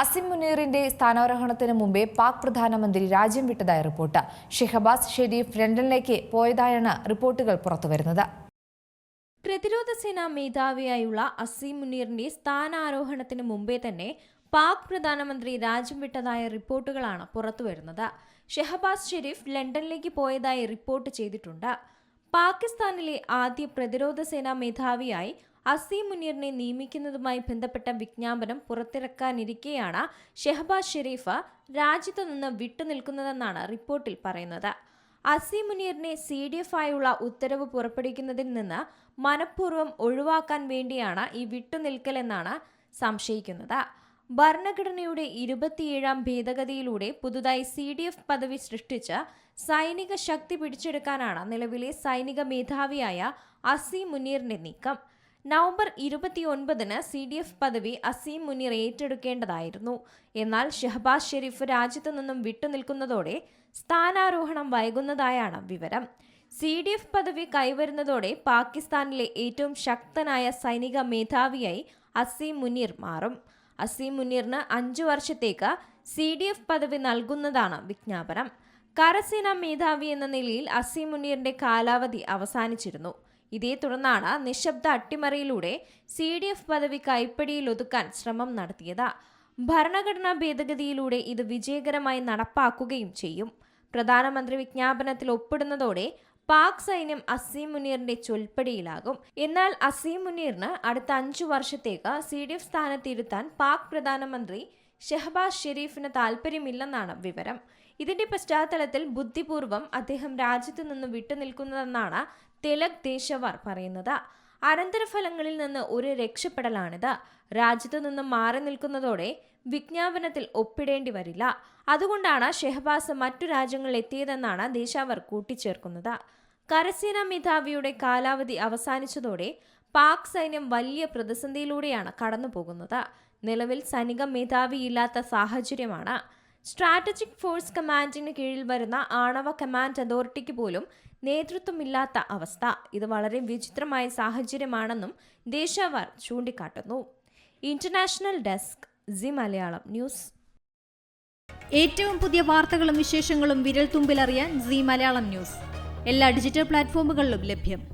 അസിം മുനീറിന്റെ സ്ഥാനാരോഹണത്തിന് മുമ്പേ പാക് പ്രധാനമന്ത്രി രാജ്യം വിട്ടതായി റിപ്പോർട്ട്. ഷെഹബാസ് ഷെരീഫ് ലണ്ടനിലേക്ക് പോയതായാണ് റിപ്പോർട്ടുകൾ പുറത്തുവരുന്നത്. പ്രതിരോധ സേനാ മേധാവിയായുള്ള അസീം മുനീറിന്റെ സ്ഥാനാരോഹണത്തിന് മുമ്പേ തന്നെ പാക് പ്രധാനമന്ത്രി രാജ്യം വിട്ടതായ റിപ്പോർട്ടുകളാണ് പുറത്തുവരുന്നത്. ഷെഹബാസ് ഷെരീഫ് ലണ്ടനിലേക്ക് പോയതായി റിപ്പോർട്ട് ചെയ്തിട്ടുണ്ട്. പാകിസ്ഥാനിലെ ആദ്യ പ്രതിരോധ സേനാ മേധാവിയായി അസീം മുനീറിനെ നിയമിക്കുന്നതുമായി ബന്ധപ്പെട്ട വിജ്ഞാപനം പുറത്തിറക്കാനിരിക്കെയാണ് ഷെഹബാസ് ഷെരീഫ് രാജ്യത്തു നിന്ന് വിട്ടുനിൽക്കുന്നതെന്നാണ് റിപ്പോർട്ടിൽ പറയുന്നത്. അസീം മുനീറിനെ സി ഡി എഫ് ആയുള്ള ഉത്തരവ് പുറപ്പെടുവിക്കുന്നതിൽ നിന്ന് മനഃപൂർവം ഒഴിവാക്കാൻ വേണ്ടിയാണ് ഈ വിട്ടുനിൽക്കലെന്നാണ് സംശയിക്കുന്നത്. ഭരണഘടനയുടെ ഇരുപത്തിയേഴാം ഭേദഗതിയിലൂടെ പുതുതായി സി ഡി എഫ് പദവി സൃഷ്ടിച്ച് സൈനിക ശക്തി പിടിച്ചെടുക്കാനാണ് നിലവിലെ സൈനിക മേധാവിയായ അസീം മുനീറിന്റെ നീക്കം. നവംബർ ഇരുപത്തിയൊൻപതിന് സി ഡി എഫ് പദവി അസീം മുനീർ ഏറ്റെടുക്കേണ്ടതായിരുന്നു. എന്നാൽ ഷഹബാസ് ഷെരീഫ് രാജ്യത്തു നിന്നും വിട്ടുനിൽക്കുന്നതോടെ സ്ഥാനാരോഹണം വൈകുന്നതായാണ് വിവരം. സി ഡി എഫ് പദവി കൈവരുന്നതോടെ പാകിസ്ഥാനിലെ ഏറ്റവും ശക്തനായ സൈനിക മേധാവിയായി അസീം മുനീർ മാറും. അസീം മുനീറിന് അഞ്ചു വർഷത്തേക്ക് സി ഡി എഫ് പദവി നൽകുന്നതാണ് വിജ്ഞാപനം. കരസേനാ മേധാവി എന്ന നിലയിൽ അസീം മുനീറിന്റെ കാലാവധി അവസാനിച്ചിരുന്നു. ഇതേ തുടർന്നാണ് നിശബ്ദ അട്ടിമറിയിലൂടെ സി ഡി എഫ് പദവി കൈപ്പിടിയിൽ ഒതുക്കാൻ ശ്രമം നടത്തിയത്. ഭരണഘടനാ ഭേദഗതിയിലൂടെ ഇത് വിജയകരമായി നടപ്പാക്കുകയും ചെയ്യും. പ്രധാനമന്ത്രി വിജ്ഞാപനത്തിൽ ഒപ്പിടുന്നതോടെ പാക് സൈന്യം അസീം മുനീറിന്റെ ചൊൽപ്പടിയിലാകും. എന്നാൽ അസീം മുനീറിന് അടുത്ത അഞ്ചു വർഷത്തേക്ക് സി ഡി എഫ് സ്ഥാനത്തിരുത്താൻ പാക് പ്രധാനമന്ത്രി ഷെഹബാസ് ഷെരീഫിന് താല്പര്യമില്ലെന്നാണ് വിവരം. ഇതിന്റെ പശ്ചാത്തലത്തിൽ ബുദ്ധിപൂർവം അദ്ദേഹം രാജ്യത്തു നിന്ന് വിട്ടുനിൽക്കുന്നതെന്നാണ് തിലക് ദേശവാർ പറയുന്നത്. അനന്തരഫലങ്ങളിൽ നിന്ന് ഒരു രക്ഷപ്പെടലാണിത്. രാജ്യത്തു നിന്ന് മാറി നിൽക്കുന്നതോടെ വിജ്ഞാപനത്തിൽ ഒപ്പിടേണ്ടി വരില്ല. അതുകൊണ്ടാണ് ഷെഹബാസ് മറ്റു രാജ്യങ്ങളിൽ എത്തിയതെന്നാണ് ദേശാവർ കൂട്ടിച്ചേർക്കുന്നത്. കരസേനാ മേധാവിയുടെ കാലാവധി അവസാനിച്ചതോടെ പാക് സൈന്യം വലിയ പ്രതിസന്ധിയിലൂടെയാണ് കടന്നുപോകുന്നത്. നിലവിൽ സൈനിക മേധാവിയില്ലാത്ത സാഹചര്യമാണ്. സ്ട്രാറ്റജിക് ഫോഴ്സ് കമാൻഡിന് കീഴിൽ വരുന്ന ആണവ കമാൻഡ് അതോറിറ്റിക്ക് പോലും നേതൃത്വമില്ലാത്ത അവസ്ഥ. ഇത് വളരെ വിചിത്രമായ സാഹചര്യമാണെന്നും ദേശാവർ ചൂണ്ടിക്കാട്ടുന്നു. International desk Zee Malayalam news ഏറ്റവും പുതിയ വാർത്തകളും വിശേഷങ്ങളും വിരൽ തുമ്പിലറിയാൻ സി മലയാളം ന്യൂസ് എല്ലാ ഡിജിറ്റൽ പ്ലാറ്റ്ഫോമുകളിലും ലഭ്യം.